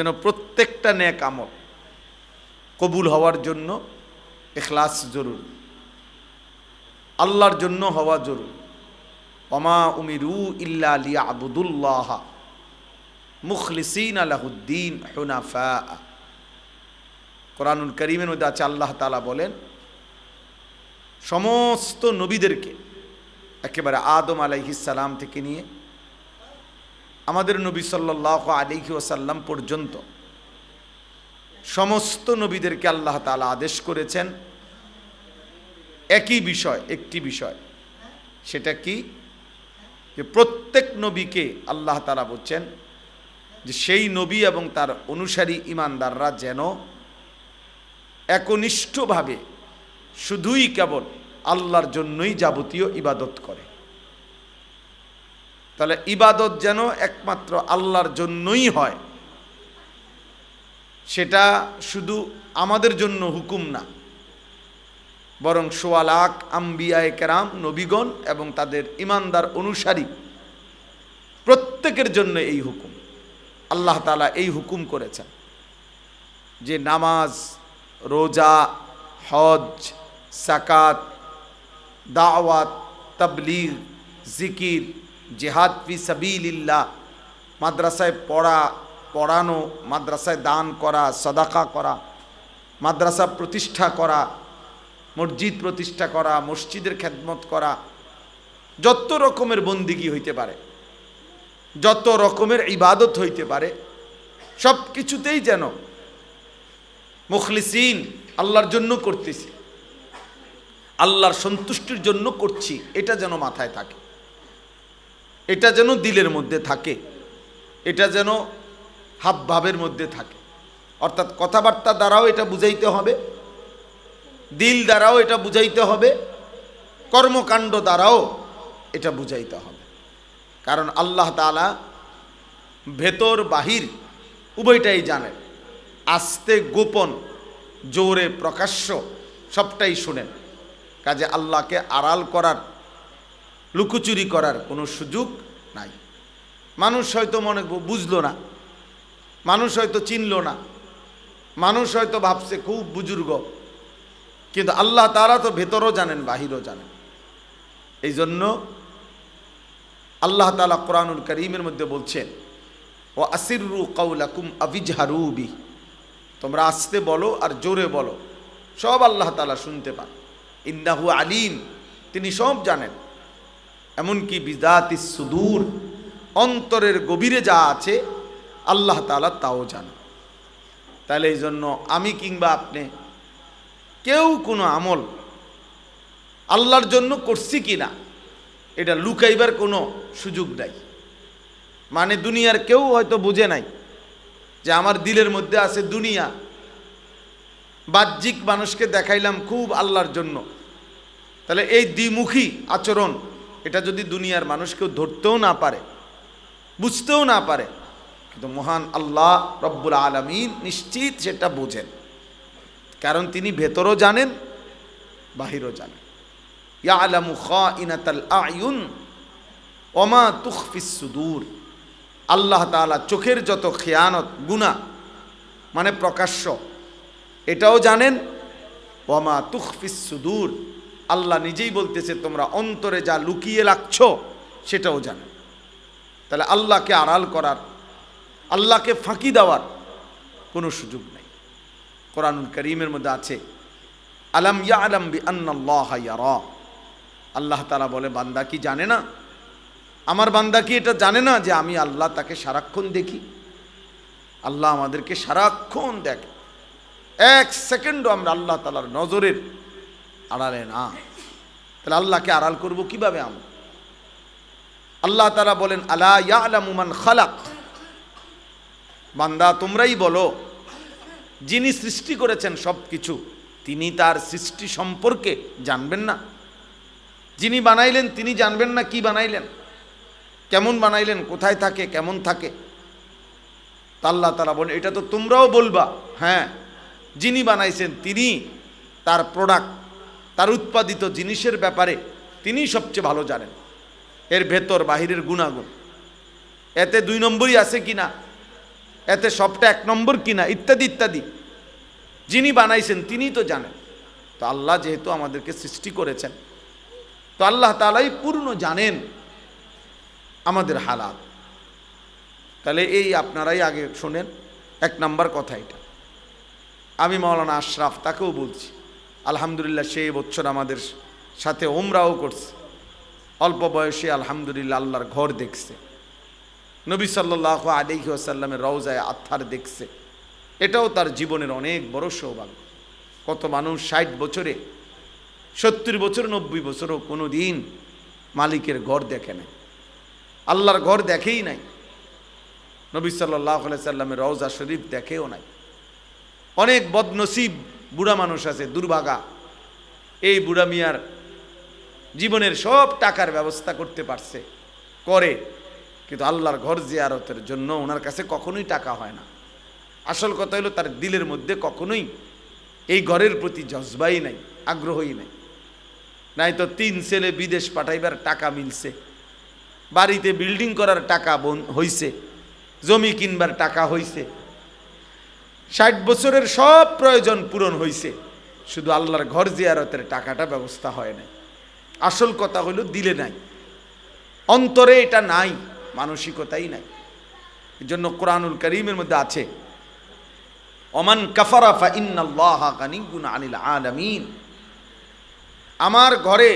যেন প্রত্যেকটা নেক আমল কবুল হওয়ার জন্য এখলাস জরুরি। আল্লাহর জন্য হওয়া জরুরি। অমা উমিরু ইল্লা লিয়া আবুদুল্লাহ মুখলিসিন আলাহুদ্দিন হুনাফা। কোরআনুল করিমের মধ্যে আছে, আল্লাহ তালা বলেন, সমস্ত নবীদেরকে, একেবারে আদম আলাইহিসাল্লাম থেকে নিয়ে আমাদের নবী সাল্লাহ আলিহি ওসাল্লাম পর্যন্ত সমস্ত নবীদেরকে আল্লাহ তালা আদেশ করেছেন একই বিষয়, একটি বিষয়। সেটা কি? যে প্রত্যেক নবীকে আল্লাহ তালা বলছেন যে সেই নবী এবং তার অনুসারী ইমানদাররা যেন একনিষ্ঠভাবে শুধুই কেবল আল্লাহর জন্যই যাবতীয় ইবাদত করে। তাহলে ইবাদত যেন একমাত্র আল্লাহর জন্যই হয়। সেটা শুধু আমাদের জন্য হুকুম না, বরং সোয়ালাক, আম্বিয়ায় কেরাম, নবীগণ এবং তাদের ইমানদার অনুসারী প্রত্যেকের জন্য এই হুকুম। আল্লাহ তালা এই হুকুম করেছেন যে নামাজ, রোজা, হজ সাকাত দাওয়াত, তবলিগ, জিকির জেহাদ ফি সাবিলিল্লাহ, মাদ্রাসায় পড়া, পড়ানো, মাদ্রাসায় দান করা, সদাকা করা, মাদ্রাসা প্রতিষ্ঠা করা, মসজিদ প্রতিষ্ঠা করা, মসজিদের খেদমত করা, যত রকমের বন্দিগি হইতে পারে, যত রকমের ইবাদত হইতে পারে, সব কিছুতেই যেন মুখলিসিন আল্লাহর জন্য করতেছি, আল্লাহর সন্তুষ্টির জন্য করছি, এটা যেন মাথায় থাকে। এটা যেন দিলের মধ্যে থাকে, এটা যেন হাবভাবের মধ্যে থাকে। অর্থাৎ কথাবার্তা দ্বারাও এটা বুঝাইতে হবে, দিল দ্বারাও এটা বুঝাইতে হবে, কর্মকাণ্ড দ্বারাও এটা বুঝাইতে হবে। কারণ আল্লাহ তালা ভেতর বাহির উভয়টাই জানেন, আস্তে গোপন, জোরে প্রকাশ্য সবটাই শুনেন। কাজে আল্লাহকে আড়াল করার লুকোচুরি করার কোনো সুযোগ নাই। মানুষ হয়তো মনে বুঝলো না। মানুষ হয়তো চিনল না। মানুষ হয়তো ভাবছে, খুব বুজুর্গ। কিন্তু আল্লাহ তারা তো ভেতরও জানেন, বাহিরও জানেন। এই জন্য আল্লাহ তালা কোরআনুল করিমের মধ্যে বলছেন ও আসিরু কৌলাকুম আবিজহারুবি তোমরা আসতে বলো আর জোরে বলো। সব আল্লাহ তালা শুনতে পান। ইন্দাহু আলিম। তিনি সব জানেন। এমনকি বিদাতি সুদূর অন্তরের গভীরে যা আছে, আল্লাহ তালা তাও জানেন তাহলে এই জন্য আমি কিংবা আপনি কেউ কোনো আমল আল্লাহর জন্য করছি কি না, এটা লুকাইবার কোনো সুযোগ নাই। মানে দুনিয়ার কেউ হয়তো বুঝে নাই যে আমার দিলের মধ্যে আছে দুনিয়া। বাহ্যিক মানুষকে দেখাইলাম খুব আল্লাহর জন্য। তাহলে এই দ্বিমুখী আচরণ এটা যদি দুনিয়ার মানুষ কেউ ধরতেও না পারে, বুঝতেও না পারে, কিন্তু মহান আল্লাহ রব্বুল আলমিন নিশ্চিত সেটা বোঝেন। কারণ তিনি ভেতরও জানেন, বাহিরও জানেন। ইয়ালামু খাইনাতাল আয়ুন ওমা তুখফিস সুদূর। আল্লাহ তাআলা চোখের যত খেয়ানত গুণা মানে প্রকাশ্য, এটাও জানেন ওমা তুখফিস সুদূর। আল্লাহ নিজেই বলতেছে, তোমরা অন্তরে যা লুকিয়ে রাখছ, সেটাও জানেন তাহলে আল্লাহকে আড়াল করার, আল্লাহকে ফাঁকি দেওয়ার কোনো সুযোগ নেই। কোরআনুল করিমের মধ্যে আছে, আলম ইয়া আলম বি আন্নাল্লাহ আল্লাহ তালা বলে, বান্দা কি জানে না? আমার বান্দা কি এটা জানে না যে আমি আল্লাহ তাকে সারাক্ষণ দেখি? আল্লাহ আমাদেরকে সারাক্ষণ দেখে। এক সেকেন্ডও আমরা আল্লাহ তালার নজরের আড়ালে না। তাহলে আল্লাহকে আড়াল করব কীভাবে আমরা? আল্লাহ তারা বলেন, আলা ইয়া আলামুমান খালাক? বান্দা, তোমরাই বলো, যিনি সৃষ্টি করেছেন সব কিছু তিনি তার সৃষ্টি সম্পর্কে জানবেন না? যিনি বানাইলেন, তিনি জানবেন না কি বানাইলেন? কেমন বানাইলেন, কোথায় থাকে, কেমন থাকে? আল্লাহ তালা বলেন, এটা তো তোমরাও বলবা। হ্যাঁ যিনি বানাইছেন, তিনি তার প্রোডাক্ট তার উৎপাদিত জিনিসের ব্যাপারে তিনি সবচেয়ে ভালো জানেন। এর ভেতর বাহিরের গুণাগুণ। এতে দুই নম্বরই আছে কি না এতে সবটা এক নম্বর কিনা? ইত্যাদি ইত্যাদি। যিনি বানাইছেন তিনিই তো জানেন। তো আল্লাহ যেহেতু আমাদেরকে সৃষ্টি করেছেন, তো আল্লাহ তালাই পূর্ণ জানেন আমাদের হালাত। তাহলে এই আপনারাই আগে শোনেন, এক নাম্বার কথা এটা। আমি মৌলানা আশরাফ তাকেও বলছি আলহামদুলিল্লাহ, সেই বছর আমাদের সাথে ওমরাও করছে। অল্প বয়সে আলহামদুলিল্লাহ আল্লাহর ঘর দেখছে। নবী সাল্লাহ আলিহি আসাল্লামের রওজায় আত্মার দেখছে। এটাও তার জীবনের অনেক বড় সৌভাগ্য। কত মানুষ ষাট বছরে, সত্তর বছর, নব্বই বছরও কোনো দিন মালিকের ঘর দেখে নাই। আল্লাহর ঘর দেখেই নাই। নবী সাল্লাহ সাল্লামের রওজা শরীফ দেখেও নাই। অনেক বদনসিব বুড়া মানুষ আছে, দুর্ভাগা। এই বুড়া মিয়ার জীবনের সব টাকার ব্যবস্থা করতে পারছে, করে। কিন্তু আল্লাহর ঘর জিয়ারতের জন্য ওনার কাছে কখনোই টাকা হয় না। আসল কথা হলো তার দিলের মধ্যে কখনোই এই ঘরের প্রতি জজবাই নাই, আগ্রহই নাই। নাই তো তিন ছেলে বিদেশ পাঠাইবার টাকা মিলছে, বাড়িতে বিল্ডিং করার টাকা হইছে, জমি কিনবার টাকা হইছে ষাট বছরের সব প্রয়োজন পূরণ হইছে। শুধু আল্লাহর ঘর জিয়ারতের টাকাটা ব্যবস্থা হয় না আসল কথা হলো দিলে নাই। অন্তরে এটা নাই, মানসিকতাই নাই। এই জন্য কোরআনুল করিমের মধ্যে আছে অমান কাফারাফা ইন্নাল্লাহ কানিগুন আনিল আলামিন। আমার ঘরে